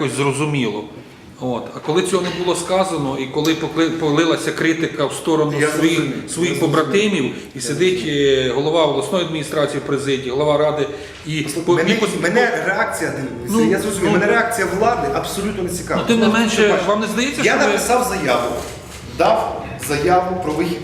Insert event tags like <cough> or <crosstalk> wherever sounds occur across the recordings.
якось зрозуміло. От. А коли цього не було сказано, і коли полилася критика в сторону Я своїх, своїх побратимів, і сидить е, голова обласної адміністрації в президії, голова ради, і по- Мене, по- мене реакція, Ну, я зрозумів, ну, мене реакція влади абсолютно не цікава. Ну, тим не менше, вам не здається, я що ви- написав заяву, дав заяву про вихід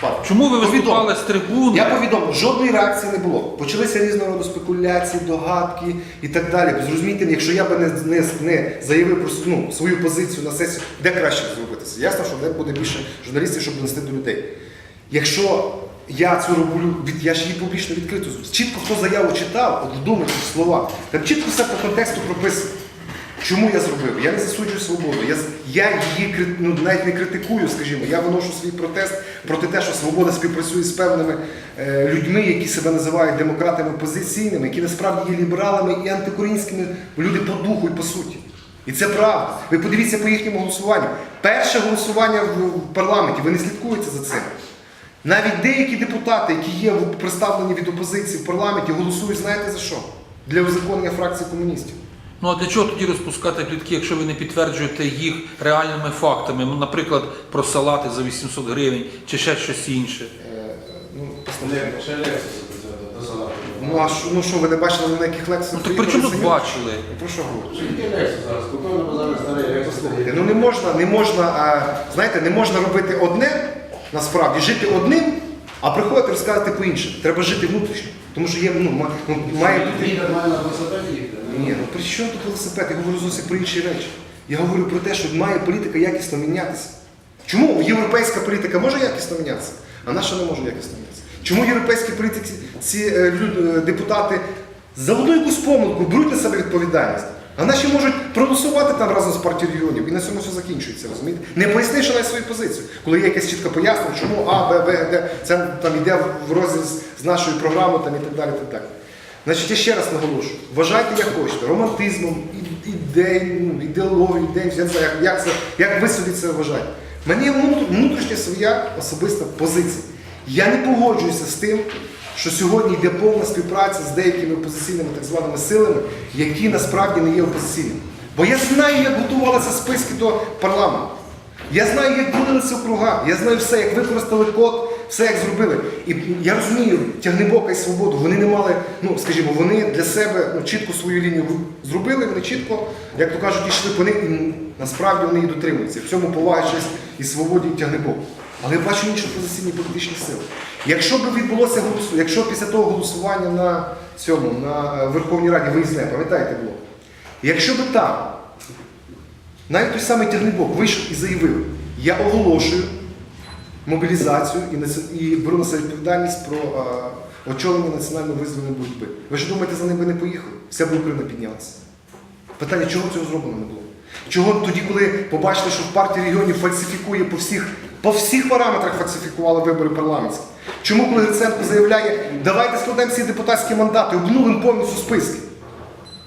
з. Чому ви виступали з трибуни? Я повідомив, жодної реакції не було. Почалися різного роду спекуляції, догадки і так далі. Зрозумійте, якщо я би не, не, не заявив про ну, свою позицію на сесію, де краще зробити? Ясно, що де буде більше журналістів, щоб донести до людей. Якщо я цю роблю, я ж її публічно відкрито. Чітко хто заяву читав, от вдумайте слова, там чітко все по контексту прописано. Чому я зробив? Я не засуджую свободу. Я, я її ну, навіть не критикую, скажімо. Я виношу свій протест проти те, що свобода співпрацює з певними е, людьми, які себе називають демократами опозиційними, які насправді є лібералами і антикорінськими люди по духу і по суті. І це правда. Ви подивіться по їхньому голосуванню. Перше голосування в, парламенті, ви не слідкуєте за цим. Навіть деякі депутати, які є представлені від опозиції в парламенті, голосують, знаєте за що? Для узаконення фракції комуністів. Ну а для чого тоді розпускати плітки, якщо ви не підтверджуєте їх реальними фактами? Ну, наприклад, про салати за 800 гривень чи ще щось інше. Ну. Ну а що, ну що, ви не бачили на яких лекціях? Ну так при чому тут бачили? Про що говорите? Зараз? Спокійно, зараз старий ну не можна, не можна, а, знаєте, не можна робити одне, насправді, жити одним, а приходити розказати по-іншому. Треба жити внутрішньо. Тому що є, ну, ну, має бути. Він нормально велосипеді їхати. Ні, ну при чому тут велосипед? Я говорю зовсім про інші речі. Я говорю про те, що має політика якісно мінятися. Чому європейська політика може якісно мінятися, а наша не може якісно мінятися? Чому європейські політики, ці е, люд- е, депутати за одну якусь помилку беруть на себе відповідальність, а наші можуть проголосувати там разом з партією регіонів і на цьому все закінчується, розумієте? Не пояснивши навіть свою позицію, коли є якесь чітке пояснення, чому А, Б, В, Д, це там йде в розріз з нашою програмою там, і так далі. Так далі. Значить, я ще раз наголошую, вважайте як хочете, романтизмом, і- ідей, ну, ідеологію, ідей, я не знаю, як, як, це, як ви собі це вважаєте. Внутрі- внутрішня своя особиста позиція. Я не погоджуюся з тим, що сьогодні йде повна співпраця з деякими опозиційними так званими силами, які насправді не є опозиційними. Бо я знаю, як готувалися списки до парламенту. Я знаю, як ділилися округа, я знаю все, як використали код, все як зробили. І я розумію, тягнебока і свободу, вони не мали, ну скажімо, вони для себе ну, чітко свою лінію зробили, вони чітко, як то кажуть, йшли по них, і насправді вони її дотримуються. В цьому повага честь і свободі, і тягнебоку. Але я бачу інші опозиційні політичні сили. Якщо б відбулося голосування, якщо після того голосування на цьому, на е, Верховній Раді виїзне, пам'ятаєте було? Якщо б там навіть той самий тягнебок вийшов і заявив, я оголошую мобілізацію і, і беру на себе відповідальність про е, очолення національної визвольної боротьби. Ви ж думаєте, за ним би не поїхали? Вся б Україна піднялася. Питання, чого цього зроблено не було? Чого тоді, коли побачили, що в партії регіонів фальсифікує по всіх, по всіх параметрах фальсифікували вибори парламентські? Чому, коли заявляє, давайте складемо всі депутатські мандати, обнулимо повністю списки?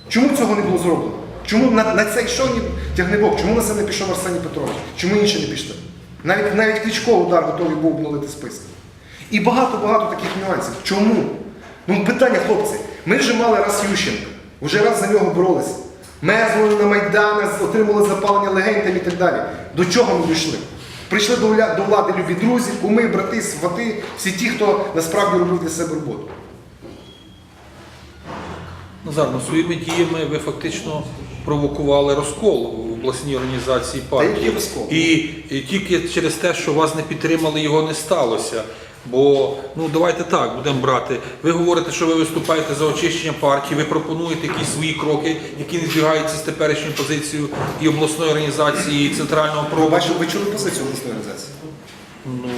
Чому цього не було зроблено? Чому на, на це йшов ні тягнебок? Чому на це не пішов Арсеній Петрович? Чому інші не пішли? Навіть навіть Кличко удар готовий був обнулити списки. І багато-багато таких нюансів. Чому? Ну питання, хлопці, ми вже мали раз Ющенка, вже раз за нього боролися. Мерзли на Майдани, отримали запалення легень і так далі. До чого ми дійшли? Прийшли до, до влади любі друзі, куми, брати, свати, всі ті, хто насправді робив для себе роботу. Назар, ну своїми діями ви фактично провокували розкол в обласній організації партії. який розкол? І, і тільки через те, що вас не підтримали, його не сталося. Бо ну давайте так будемо брати. Ви говорите, що ви виступаєте за очищення партії, ви пропонуєте якісь свої кроки, які не збігаються з теперішньою позицією і обласної організації, і центрального Ви проводу. бачили, ви чули позицію обласної організації? Ну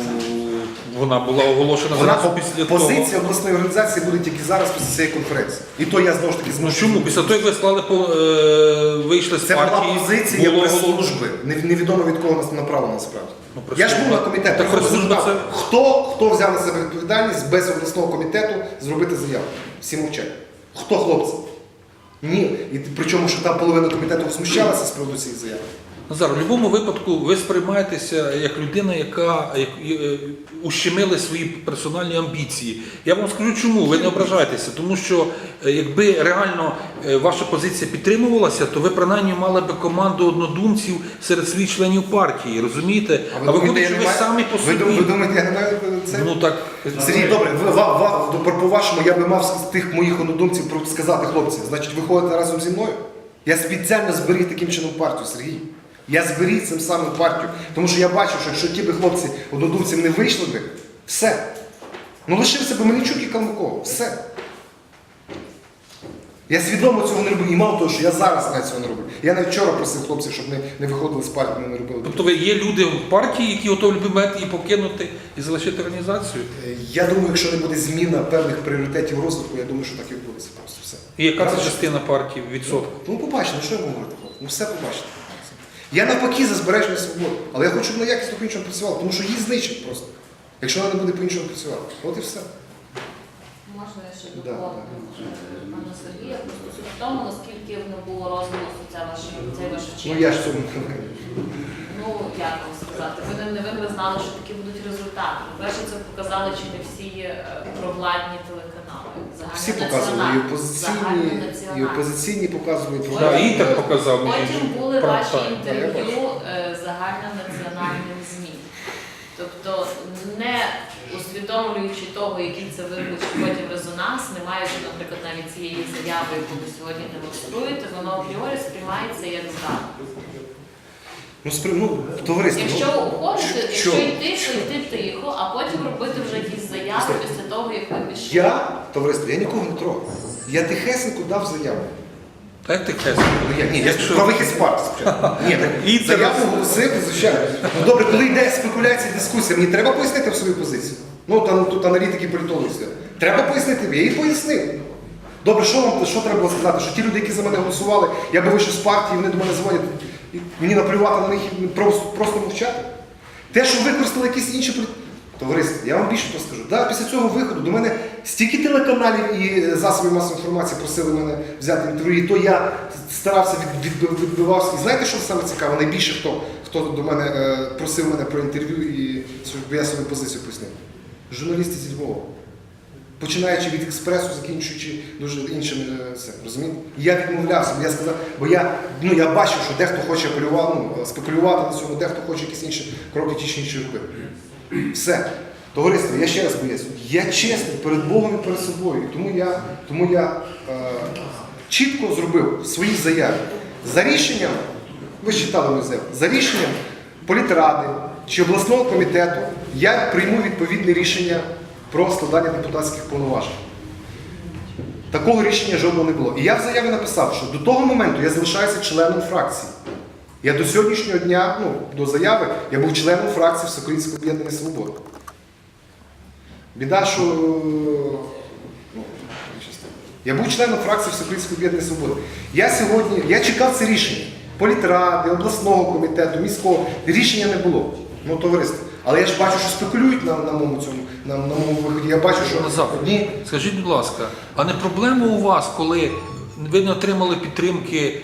вона була оголошена Вона зразу після того. позиція обласної організації буде тільки зараз після цієї конференції. І то я знову ж таки Ну зможу. чому? Після того, як ви склали по е, вийшли з Це партії, була позиція було прес-служби. Не- Невідомо від кого нас направлено насправді. Ну, Я ж був на комітеті, Так, я прес-служба розповідав, це- хто, хто взяв на себе відповідальність без обласного комітету зробити заяву. Всі мовчать. Хто хлопці? Ні. І причому, що там половина комітету возмущалася з приводу цієї заяви. Назар, в будь-якому випадку ви сприймаєтеся як людина, яка як, е, ущемили свої персональні амбіції. Я вам скажу чому, ви не ображайтеся, тому що е, якби реально е, ваша позиція підтримувалася, то ви принаймні мали би команду однодумців серед своїх членів партії, розумієте? А, думаєте, що ви самі по собі. ви думаєте, я не маю це? Ну так Сергій, добре, ви, по- по-вашому я би мав з тих моїх однодумців сказати хлопці, значить, ви ходите разом зі мною? Я спеціально зберіг таким чином партію, Сергій. Я зберіг цим самим партію. Тому що я бачив, що якщо ті би хлопці однодумців не вийшли би, все. Ну лишився би Мельничук і Калмиков. Все. Я свідомо цього не роблю. І мало того, що я зараз навіть цього не роблю. Я навіть вчора просив хлопців, щоб не, не виходили з партії, ми не робили. Тобто ви є люди в партії, які готові любити і покинути і залишити організацію? Е, Я думаю, якщо не буде зміна певних пріоритетів розвитку, я думаю, що так і відбудеться просто все. І яка це частина партії відсотка? Ну, побачите, ну що я говорити. Ну все побачите. Я навпаки за збереження свободи. Але я хочу, щоб вона якісно по-іншому працювала, тому що її знищать просто. Якщо вона не буде по-іншому працювати. От і все. Можна я ще Да, пана Сергія? Просто в тому, наскільки не було розголосу це ваше цей ваш Ну я ж цьому не. Ну як вам сказати? Ви не, не ви не знали, що такі будуть результати. По-перше, це показали чи не всі е, провладні телеканали. Всі показували, і опозиційні, і опозиційні показували, Да, бу- показав Потім були ваші тайм. інтерв'ю е, загальнонаціональним ЗМІ. Тобто, не усвідомлюючи того, який це викличе потім резонанс, не маючи, наприклад, навіть цієї заяви, яку ви сьогодні демонструєте, воно апріорі сприймається як зрада. Ну, спри... ну, товариство. Якщо ну, уходити, що? якщо йти, то йти тихо, а потім робити вже якісь заяви після того, як ви пішли. Я, товариство, я нікого не трогав. Я тихесенько дав заяву. Так ти хесно. Ну, я, ні, я Якщо- про вихід з партії спочатку. <laughs> Ні, так, І це заяву оголосив, звичайно. Ну добре, коли йде спекуляція, дискусія, мені треба пояснити в свою позицію. Ну там тут аналітики політологи. Треба пояснити, я її пояснив. Добре, що вам що треба було сказати? Що ті люди, які за мене голосували, я би вийшов з партії, вони до мене дзвонять, мені наплювати на них і просто, просто мовчати. Те, що використали якісь інші Товариство, я вам більше того скажу. Да, після цього виходу до мене стільки телеканалів і засобів масової інформації просили мене взяти інтерв'ю, і то я старався від, від- відбивався. І знаєте, що саме цікаво? Найбільше хто, хто до мене е, просив мене про інтерв'ю і щоб я свою позицію пояснив? Журналісти зі Львова. Починаючи від експресу, закінчуючи дуже іншими е, це, розумієте? Я відмовлявся, бо я сказав, бо я, ну, я бачив, що дехто хоче апелювати, ну, спекулювати на цьому, дехто хоче якісь інші кроки чи інші робити. Все. Товариство, я ще раз поясню, я чесний перед Богом і перед собою. Тому я, тому я е, чітко зробив свої заяви. За рішенням, ви читали мою заяву, за рішенням політради чи обласного комітету я прийму відповідне рішення про складання депутатських повноважень. Такого рішення жодного не було. І я в заяві написав, що до того моменту я залишаюся членом фракції. Я до сьогоднішнього дня, ну, до заяви, я був членом фракції Всеукраїнського об'єднання Свобода. Біда, що. Ну, я був членом фракції Всеукраїнського об'єднання Свобода. Я сьогодні, я чекав це рішення. Політради, обласного комітету, міського. Рішення не було. Ну, товариство. Але я ж бачу, що спекулюють на, на моєму цьому, на, моєму виході. Я бачу, що Назар, одні. скажіть, будь ласка, а не проблема у вас, коли ви не отримали підтримки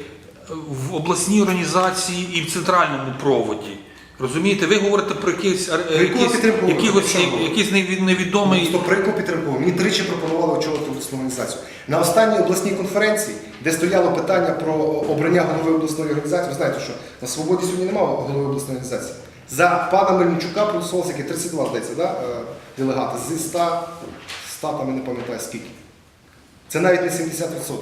в обласній організації і в центральному проводі? Розумієте, ви говорите про якийсь, ар- Про яку якийсь, підтримку ви якийсь, говорите? Що якийсь невід- невідомий. Стоп, про яку підтримку? Мені тричі пропонували очолити обласну організацію. На останній обласній конференції, де стояло питання про обрання голови обласної організації, ви знаєте, що на свободі сьогодні немає голови обласної організації. За пана Мельничука проголосувалося яке 32, здається, да? е, делегати зі 100, 100 там я не пам'ятаю скільки. Це навіть не 70%.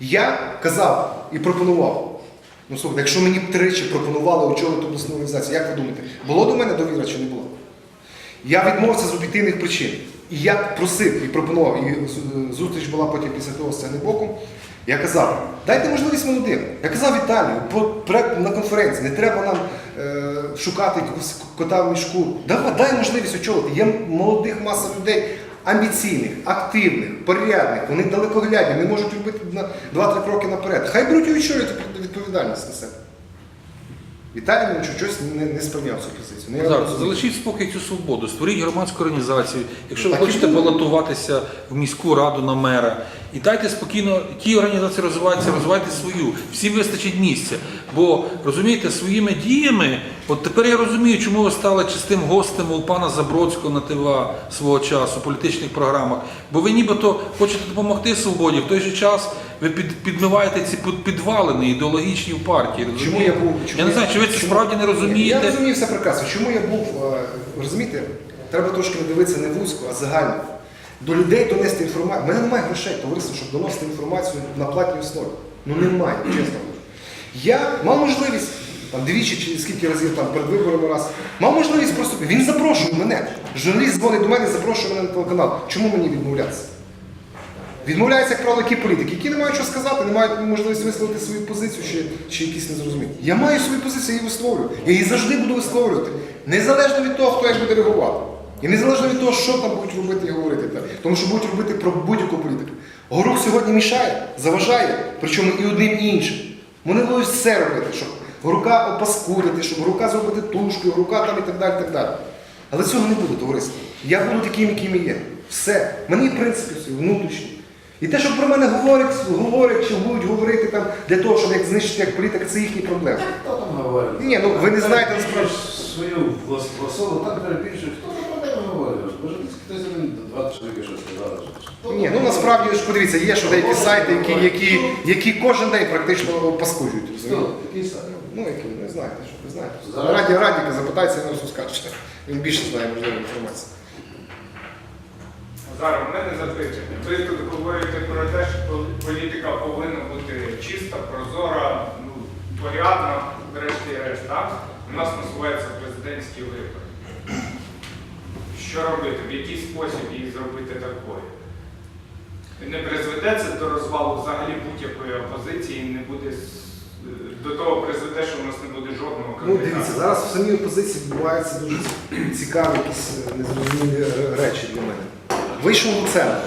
Я казав і пропонував. Ну слухайте, якщо мені тричі пропонували очолити обласну організацію, як ви думаєте, було до мене довіра чи не було? Я відмовився з об'єктивних причин. І я просив і пропонував, і зустріч була потім після того з боком. Я казав, дайте можливість молодим. Я казав Віталію, проект на конференції, не треба нам е, шукати якогось кота в мішку. Давай, дай можливість очолити. Є молодих маса людей, амбіційних, активних, порядних, вони далекоглядні, вони можуть робити на 2-3 кроки наперед. Хай беруть і очолюють відповідальність на себе. Віталій Мельничук щось не, не сприйняв цю позицію. Ну, я Зараз залишіть спокій цю свободу, створіть громадську організацію. Якщо ви хочете балотуватися в міську раду на мера, І дайте спокійно, ті організації розвиваються, розвивайте свою. Всім вистачить місця. Бо розумієте, своїми діями, от тепер я розумію, чому ви стали частим гостем у пана Забродського на ТВА свого часу, в політичних програмах. Бо ви нібито хочете допомогти свободі, в той же час ви під, підмиваєте ці під- підвалини ідеологічні в партії. Чому я був? Чому я не знаю, чи ви це чому- справді не розумієте. Я розумію все прекрасно. Чому я був, е, розумієте, треба трошки не дивитися не вузько, а загально. До людей донести інформацію. У мене немає грошей, товариство, щоб доносити інформацію на платній основі. Ну немає, чесно. Я мав можливість, там двічі чи скільки разів там перед виборами раз, мав можливість просто. Він запрошував мене. Журналіст дзвонить до мене, запрошує мене на телеканал. Чому мені відмовлятися? Відмовляються, як правило, які політики, які не мають що сказати, не мають можливість висловити свою позицію чи, чи якісь незрозуміння. Я маю свою позицію, я її висловлюю. Я її завжди буду висловлювати. Незалежно від того, хто як буде реагувати. І незалежно від того, що там будуть робити і говорити. Так. Тому що будуть робити про будь-яку політику. Горух сьогодні мішає, заважає, причому і одним і іншим. Вони будуть все робити, щоб Горука опаскудити, щоб Горука зробити тушкою, Горука там і так далі. так далі. Але цього не буде, товариство. Я буду таким, яким є. Все. Мені принципи всі внутрішні. І те, що про мене говорять, говорять чи будуть говорити там для того, щоб як знищити як політика, це їхні проблеми. Хто там говорить? Ні, ну, ви не знаєте, насправді. Свою особу так перепишуть. Хто там про тебе говорить? Боже, хтось один, два чоловіки що сказали. Ні, ну насправді ж подивіться, є що деякі сайти, які, які, які кожен день практично паскуджують. розумієте? Який сайт? Ну, які не знаєте, що ви знаєте. Зараз- Раді Радіка запитається, я на все скажете. Він більше знає можливо інформації. Зараз в мене запитання. Ви тут говорите про те, що пол- політика повинна бути чиста, прозора, ну, порядна, врешті-решт, так? У нас насуваються президентські вибори. Що робити? В який спосіб її зробити такою? Не призведе це до розвалу взагалі будь-якої опозиції, не буде до того призведе, що в нас не буде жодного Ну, дивіться, зараз в самій опозиції відбуваються дуже цікаві якісь е, незрозумілі речі для мене. Вийшов Луценко.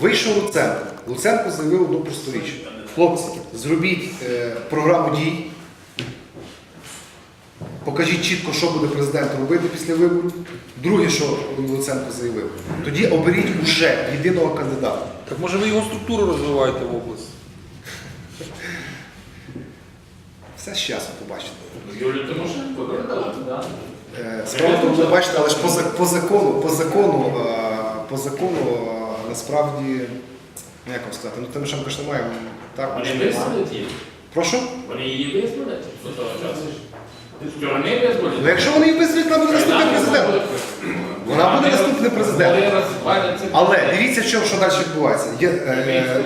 Вийшов Луценко. Луценко заявив одну просту річ. Хлопці, зробіть е, програму дій. Покажіть чітко, що буде президент робити після виборів. Друге, що Луценко заявив, тоді оберіть уже єдиного кандидата. Так може ви його структуру розвиваєте в області? Все з часом побачите. Юлію Тимошенко, так? Е, Справа в тому, але ж по, по закону, по закону, е, по закону е, насправді, ну як вам сказати, ну Тимошенко ж немає, так? Вони визволять її? Прошу? Вони її визволять до того часу? Що вони? Ну якщо вони її визволять, вона буде наступний президент. Вона буде наступний президент. Але дивіться, що, що далі відбувається. Є, е,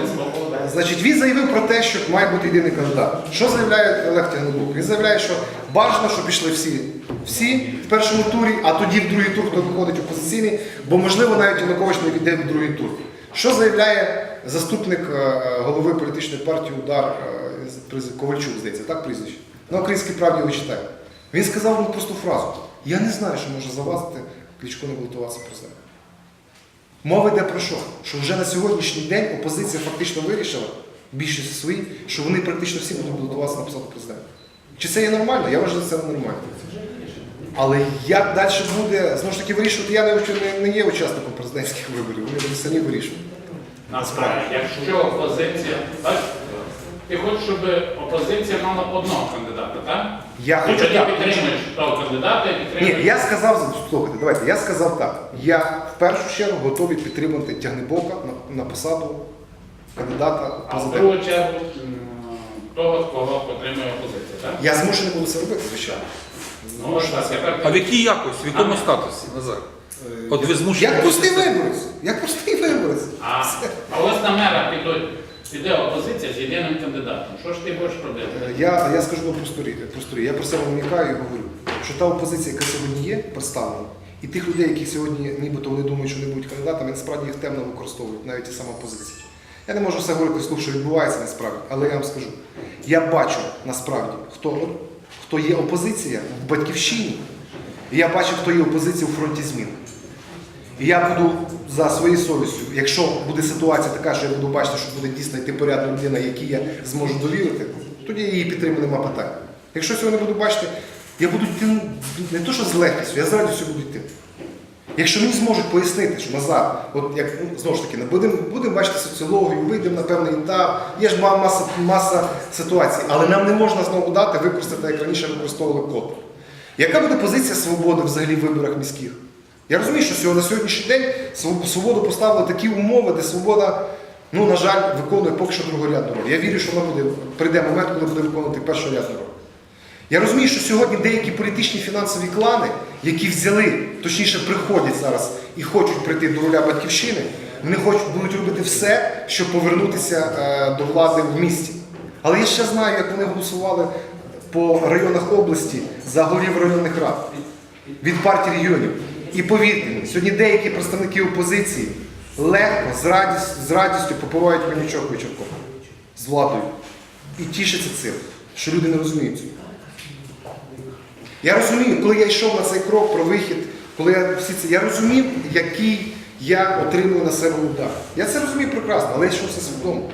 значить, він заявив про те, що має бути єдиний кандидат. Що заявляє Олег Тягнебок? Він заявляє, що бажано, щоб пішли всі. Всі в першому турі, а тоді в другий тур, хто виходить опозиційний, бо можливо навіть Янукович не війде в другий тур. Що заявляє заступник е, е, голови політичної партії Удар е, Ковальчук, здається, так прізвище? На українській правді його читаю. Він сказав одну просту фразу: Я не знаю, що може завадити Кличко не балотуватися президентом. Мова йде про що? Що вже на сьогоднішній день опозиція фактично вирішила, в більшості своїй, що вони практично всі будуть балотуватися на посаду президента. Чи це є нормально? Я вважаю, що це нормально. Але як далі буде, знову ж таки, вирішувати, я не, не, є учасником президентських виборів, вони будуть самі вирішувати. Насправді, якщо опозиція, так? Ти хочеш, щоб опозиція мала одного кандидата, так? Я Ти хочу тоді так. підтримуєш того кандидата і Ні, підтримуєш. я сказав, слухайте, давайте, я сказав так. Я в першу чергу готовий підтримати Тягнебока на, на посаду кандидата в А в президента. другу чергу м, того, кого підтримує опозиція, так? Я змушений буду це робити, звичайно. Ну, ось так, тепер А в якій якості, в якому статусі, Назар? От ви змушені. Як простий будете- виборець. Як простий виборець. А, а ось на мера підуть, піде опозиція з єдиним кандидатом. Що ж ти будеш робити? Е, Я, я скажу вам просту річ. просту річ. Я про себе намікаю і говорю, що та опозиція, яка сьогодні є представлена, і тих людей, які сьогодні нібито вони думають, що не будуть кандидатами, насправді їх темно використовують, навіть і сама опозиція. Я не можу все говорити вслух, що відбувається насправді, але я вам скажу. Я бачу насправді, хто, хто є опозиція в батьківщині, і я бачу, хто є опозиція у фронті змін. Я буду за своєю совістю, якщо буде ситуація така, що я буду бачити, що буде дійсно йти порядна людина, якій я зможу довірити, тоді її підтримую, нема питань. Якщо цього не буду бачити, я буду йти ну, не то, що з легкістю, я з радістю буду йти. Якщо мені зможуть пояснити, що назад, от як ну, знову ж таки, не будемо будемо бачити соціологію, вийдемо на певний етап, є ж маса, маса ситуацій, але нам не можна знову дати використати, як раніше використовували код. Яка буде позиція свободи взагалі в виборах міських? Я розумію, що на сьогоднішній день свободу поставили такі умови, де свобода, ну, на жаль, виконує поки що другорядну роль. Я вірю, що вона буде, прийде момент, коли буде виконувати першорядну роль. Я розумію, що сьогодні деякі політичні фінансові клани, які взяли, точніше приходять зараз і хочуть прийти до руля батьківщини, вони хочуть будуть робити все, щоб повернутися е, до влади в місті. Але я ще знаю, як вони голосували по районах області за голів районних рад від партії регіонів. І повірте сьогодні деякі представники опозиції легко, з, радіс- з радістю попивають конячок вечірком з владою і тішаться цим, що люди не розуміють цього. Я розумію, коли я йшов на цей крок про вихід, коли я всі це, я розумів, який я отримую на себе удар. Я це розумію прекрасно, але я йшов все свідомо.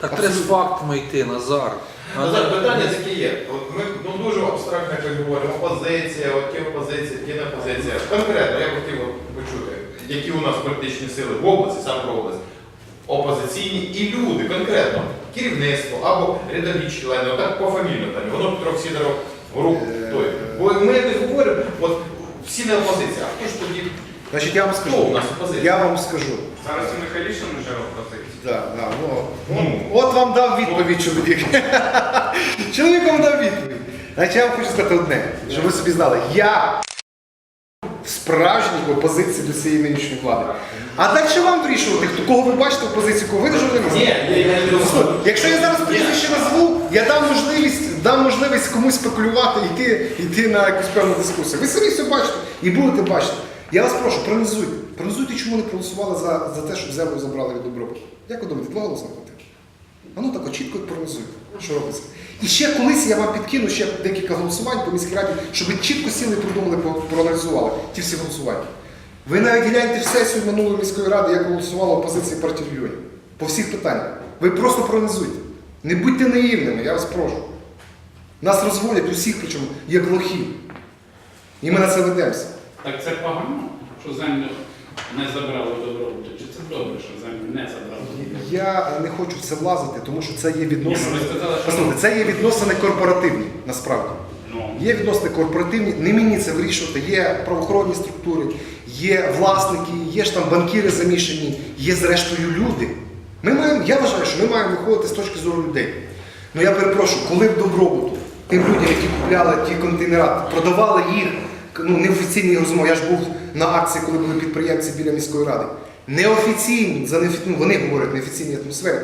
Так треба з фактами йти, Назар. Назар, питання таке є. От ми ну, дуже абстрактно якось говоримо. Опозиція, от ті опозиція, ті не опозиція. Конкретно я б хотів почути, які у нас політичні сили в області, саме в області, опозиційні і люди, конкретно, керівництво або рядові члени, отак пофамільно там, воно трохи Сідоров в руку той. Бо ми не говоримо, от всі не опозиція, а хто ж тоді? Значить, я вам скажу. у нас опозиція? Я вам скажу. Зараз у Михайлішин вже опозиція. Да, да, ну, ну, от вам дав відповідь чоловік. <laughs> чоловік вам дав відповідь. Значить, я вам хочу сказати одне, щоб ви собі знали. Я справжній опозиції до цієї нинішньої влади. А далі вам вирішувати, хто кого ви бачите опозицію, кого ви не журналіст. Ні, я, я не Послухай, Якщо я зараз прізвище назву, я дам можливість, дам можливість комусь спекулювати, йти, йти на якусь певну дискусію. Ви самі все бачите і будете бачити. Я вас прошу, проаналізуйте. Проаналізуйте, чому не проголосували за, за те, щоб землю забрали від добробуту. Як ви думаєте, два голоси не хватило? А ну так чітко проаналізуйте, що робиться. І ще колись я вам підкину ще декілька голосувань по міській раді, щоб ви чітко сіли і продумали, проаналізували ті всі голосування. Ви навіть гляньте в сесію минулої міської ради, як голосувала опозиція партії регіонів. По всіх питаннях. Ви просто проаналізуйте. Не будьте наївними, я вас прошу. Нас розводять усіх, причому як лохів. І ми на це ведемося. Так це погано, що землю не забрали добробуту? Чи це добре, що землю не забрали? Я не хочу в це влазити, тому що це є Ні, ну відносини. ви сказали, що Послухайте, це є відносини корпоративні, насправді. ну, Є відносини корпоративні, не мені це вирішувати. Є правоохоронні структури, є власники, є ж там банкіри замішані, є зрештою люди. Ми маємо, я вважаю, що ми маємо виходити з точки зору людей. Ну я перепрошую, коли в добробуту тим людям, які купляли ті контейнера, продавали їх, ну неофіційні розмови, я ж був на акції, коли були підприємці біля міської ради. Неофіційні, за неофі- ну, вони говорять в неофіційній атмосфері,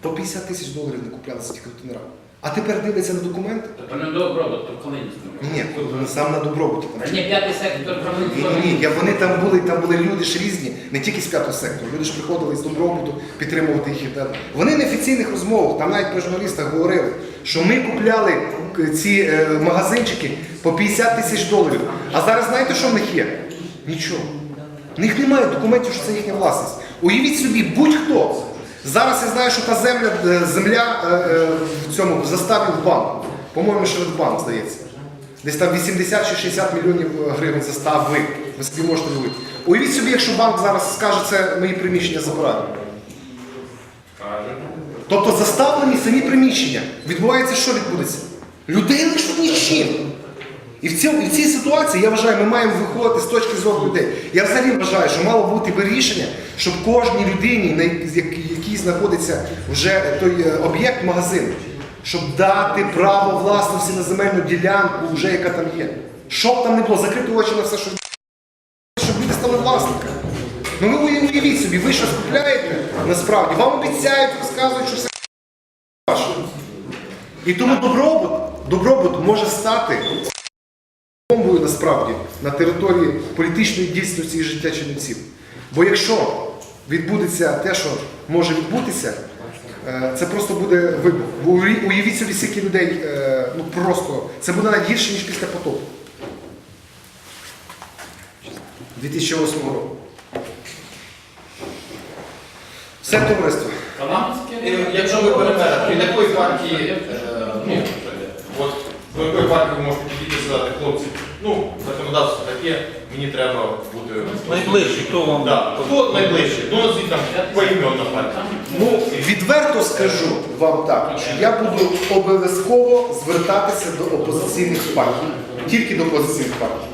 по 50 тисяч доларів не купляли за ті контейнера. А тепер дивляться на документи. то не добробут, то Калинівська. Ні, ні, сам на добробуті. там. Ні, п'ятий сектор Ні, ні, ні, я- вони там були, там були люди ж різні, не тільки з п'ятого сектору. Люди ж приходили з добробуту підтримувати їх. і так. Вони в неофіційних розмовах, там навіть при журналістах говорили, що ми купляли к- ці е, магазинчики по 50 тисяч доларів. А зараз знаєте, що в них є? Нічого. В них немає документів, що це їхня власність. Уявіть собі, будь-хто. Зараз я знаю, що та земля, е, земля е, е, в цьому в заставі в банку. По-моєму, Шведбанк, здається. Десь там 80 чи 60 мільйонів гривень застави. Ви собі можете уявити. Уявіть собі, якщо банк зараз скаже, це мої приміщення забирають. Тобто заставлені самі приміщення. Відбувається, що відбудеться? Людей лишуть нічим. І в, цьому, і в цій ситуації, я вважаю, ми маємо виходити з точки зору людей. Я взагалі вважаю, що мало бути вирішення, щоб кожній людині, на як- як- якій знаходиться вже той е, об'єкт магазин, щоб дати право власності на земельну ділянку, вже яка там є. Щоб там не було, закрити очі на все, що щоб люди стали власниками. Ну ви уяв- уявіть собі, ви щось купляєте, насправді, вам обіцяють, розказують, що все ваше. І тому добробут, добробут може стати бомбою насправді на території політичної дійсності і життя чинців. Бо якщо відбудеться те, що може відбутися, е, це просто буде вибух. Бо уяві- уявіть собі, скільки людей, е, ну просто, це буде навіть гірше, ніж після потопу. 2008 року. Все товариство. Якщо ви берете, від якої партії, е, ну, от До якої партії ви можете сказати, хлопці, ну, законодавство таке, мені треба бути. Найближчий, хто вам? Да. Хто найближчий? Ну, звідти там поіменно партія. Ну, відверто скажу вам так, що я буду обов'язково звертатися до опозиційних партій. Тільки до опозиційних партій.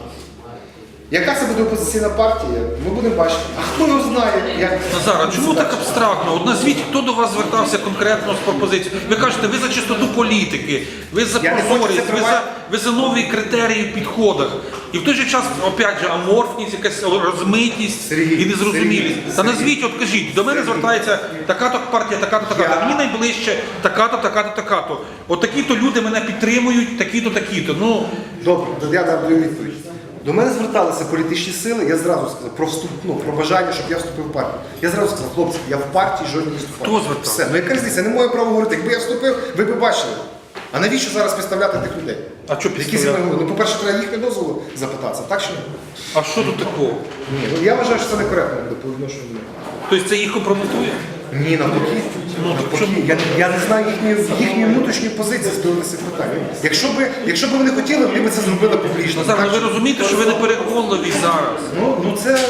Яка це буде опозиційна партія, ми будемо бачити. А хто його знає, як Назар, а чому так абстрактно? От назвіть, хто до вас звертався конкретно з пропозицією? Ви кажете, ви за чистоту політики, ви за Я не хочу прозорість, це ви за, тривати. ви за нові критерії в підходах. І в той же час, опять же, аморфність, якась розмитість Сергій, і незрозумілість. Сергій, Та Сергій. назвіть, от кажіть, до мене звертається така-то партія, така-то, така-то. Я- Мені найближче така-то, така-то, така-то. От такі-то люди мене підтримують, такі-то, такі-то. Ну, Добре, я дам відповідь. До мене зверталися політичні сили, я зразу сказав про вступ, ну, про бажання, щоб я вступив в партію. Я зразу сказав, хлопці, я в партії жодній не вступаю. Хто звертався? Все, ну яка різниця, не моє право говорити. Якби я вступив, ви б бачили. А навіщо зараз підставляти тих людей? А що Які зі підставляти? мною? Ну, по-перше, треба їхнє дозволу запитатися, так чи ні? а що тут такого? Ні, ну я вважаю, що це некоректно буде по відношенню до мене. Тобто це їх компрометує? Ні, навпаки. Навпаки. Я, я не знаю їхньої, їхньої внутрішньої позиції з приводу питань. Якщо б, якщо б вони хотіли, вони б це зробили публічно. Назар, Так ну ви розумієте, що ви не переконливі зараз. Ну, ну це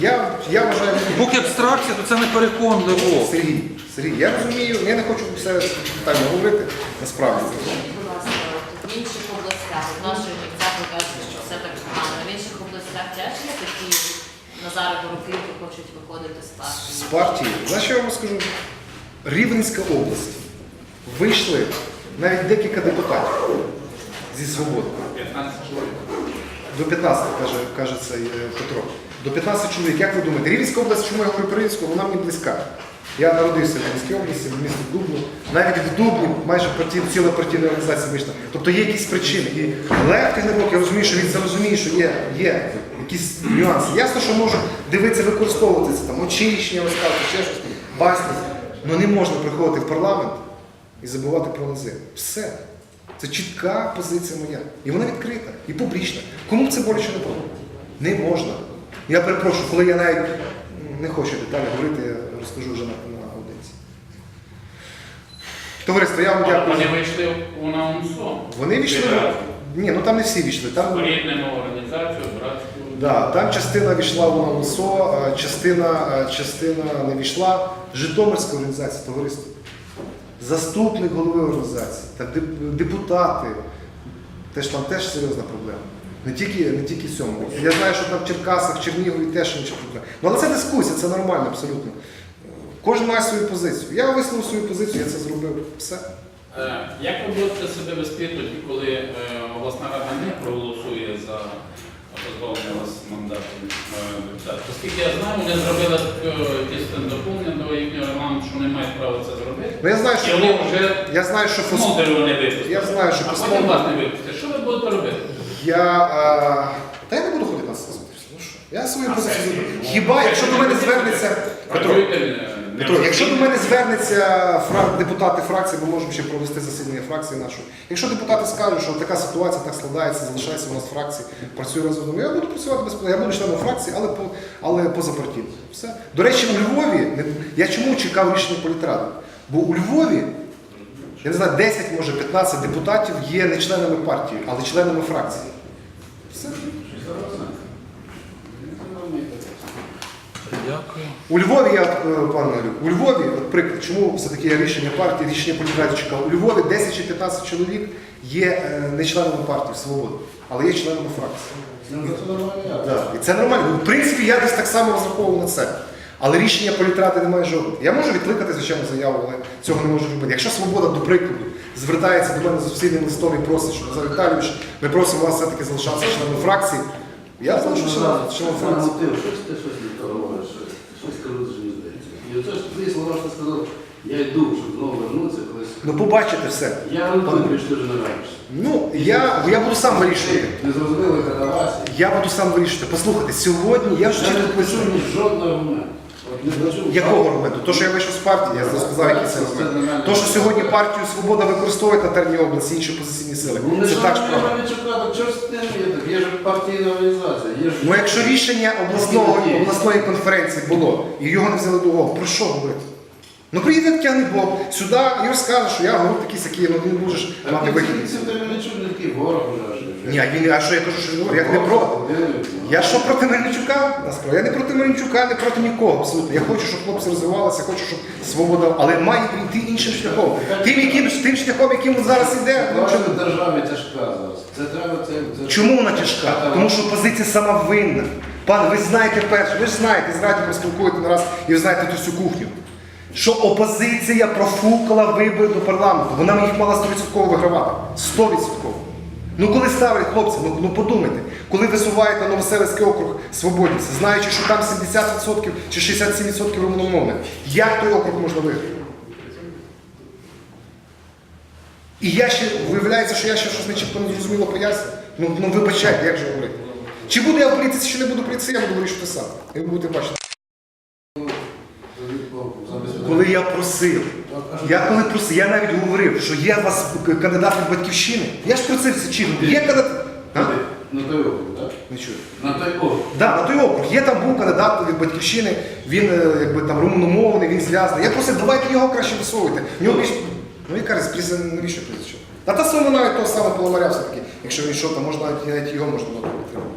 я, я вважаю. Поки абстракція, то це не переконливо. Сергій, Сергій, я розумію, я не хочу все детально говорити, насправді. Будь ласка, в інших областях, нашої місцях ви що все так погано. В інших областях теж є такі Назари Боруки, які хочуть виходити з партії. З партії, знаєш, що я вам скажу? Рівненська область. Вийшли навіть декілька депутатів зі свободи. 15 чоловік. До 15, каже, каже цей е, Петро. До 15 чоловік. Як ви думаєте? Рівненська область, чому я говорю про Рівненську, вона мені близька. Я народився в Рівненській області, в місті Дубно. Навіть в Дубні майже партій, ціла партійна організація вийшла. Тобто є якісь причини. І Олег Тигнебок, я розумію, що він це розуміє, що є, є якісь нюанси. Ясно, що можуть дивитися, використовувати це там очищення, розказувати, ще щось, басні. Але не можна приходити в парламент і забувати про низи. Все. Це чітка позиція моя. І вона відкрита, і публічна. Кому б це боляче не було? Не можна. Я перепрошую, коли я навіть не хочу деталі говорити, я розкажу вже на, аудиенції. Товариство, я вам дякую. Вони вийшли у НАУНСО. Вони війшли. Ні, ну там не всі війшли. Там, Поріднену організацію, братську. Да, там частина війшла в УНСО, частина, частина не війшла. Житомирська організація, товариство. Заступник голови організації, та депутати. Теж там теж серйозна проблема. Не тільки, не тільки цьому. Я знаю, що там в Черкасах, Чернігові теж інші проблеми. Ну, але це дискусія, це нормально абсолютно. Кожен має свою позицію. Я висловив свою позицію, я це зробив. Все. Е, Як ви будете себе вести тоді, коли е, обласна рада не проголосує за позбавлення вас мандату е, депутата? Оскільки я знаю, вони зробили е, якісь там доповнення до їхнього регламенту, що вони мають право це зробити. Ну я знаю, І що вони вже я знаю, що по Смолдеру вони випустили. Я знаю, що а потім вас не випустять. Що ви будете робити? Я. А... Та я не буду ходити на це Ну що? Я свою позицію зробив. Хіба якщо до мене звернеться. Петро, Працюєте, е, не Петро, якщо до мене звернеться фрак... депутати фракції, ми можемо ще провести засідання фракції нашої. Якщо депутати скажуть, що така ситуація так складається, залишається у нас в фракції, працює разом я буду працювати без Я буду членом фракції, але по але позапартійно. Все. До речі, у Львові я чому чекав рішення політради? Бо у Львові, я не знаю, 10, може 15 депутатів є не членами партії, але членами фракції. Все. Дякую. У Львові, я, е, пане у Львові, от приклад, чому все-таки рішення партії, рішення політради чекав. У Львові 10 чи 15 чоловік є е, не членами партії «Свобода», але є членами фракції. Ну, це нормально. Да. І це нормально. Ну, В принципі, я десь так само розраховував на це. Але рішення політради немає жодного. Я можу відкликати, звичайно, заяву, але цього не можу робити. Якщо свобода, до прикладу, звертається до мене з офіційним листом і просить, що Назар Віталійович, ми просимо вас все-таки залишатися членом фракції, я залишу членом членом фракції. Ти щось ти щось не то говориш, щось- щось кажу, що не оце ж твої слова, що сказав, я йду, щоб знову вернутися колись. Ну побачите все. Я розумію, що ти вже не. Ну, я, я буду сам вирішувати. Не зрозуміло, яка на вас. Я буду сам вирішувати. Послухайте, сьогодні я вже Я не чітко почув ні жодного аргументу. Якого аргументу? То, що я вийшов з партії, я сказав, який це аргумент. То, що сьогодні партію Свобода використовує на терній області, інші опозиційні сили. Ну, Це так ж є ж партійна організація, є ж... Ну якщо рішення обласного, обласної конференції було і його не взяли до уваги, про що говорити? Ну приїде тягне Бог сюди і розкаже, що я говорю такі сякі, ну не будеш мати вихід. Такий. Ні, а він, а що я кажу, що він говорить? Я не проти. Я що проти Мельничука? Насправді, я не проти Мельничука, не проти нікого абсолютно. Я хочу, щоб хлопці розвивалися, хочу, щоб свобода, але має йти іншим шляхом. Тим, яким, тим шляхом, яким він зараз іде, ну, чому? державі тяжка зараз. Це треба, це... це... Чому вона тяжка? Тому що позиція сама винна. Пане, ви знаєте перше, ви ж знаєте, з радіо спілкуєте на раз і ви знаєте ту всю кухню. Що опозиція профукала вибори до парламенту. Вона їх мала 100% вигравати. 100%. Ну коли ставлять хлопці, ну, ну подумайте, коли висуваєте Новоселицький округ свободівці, знаючи, що там 70% чи 67% румуномовних, як той округ можна виграти? І я ще, виявляється, що я ще щось нечітко не зрозуміло пояснюю. Ну, ну вибачайте, як же говорити. Чи буду я в політиці, чи не буду в політиці, я буду вирішувати сам. І ви будете бачити. Коли я просив, я коли просив, я навіть говорив, що є у вас кандидат від батьківщини. Я ж про це все чітко. Є кандидат. А? На той округ, так? Не чую. На той округ. Да, на той округ. Є там був кандидат від батьківщини, він е, якби там румуномовний, він зв'язаний. Я просив, давайте його краще висовуйте. В нього більш. Ну і каже, прізвище навіщо прізвище? А та сама навіть того самого Поломаря все-таки. Якщо він йшов, то можна навіть, навіть його можна було підтримати.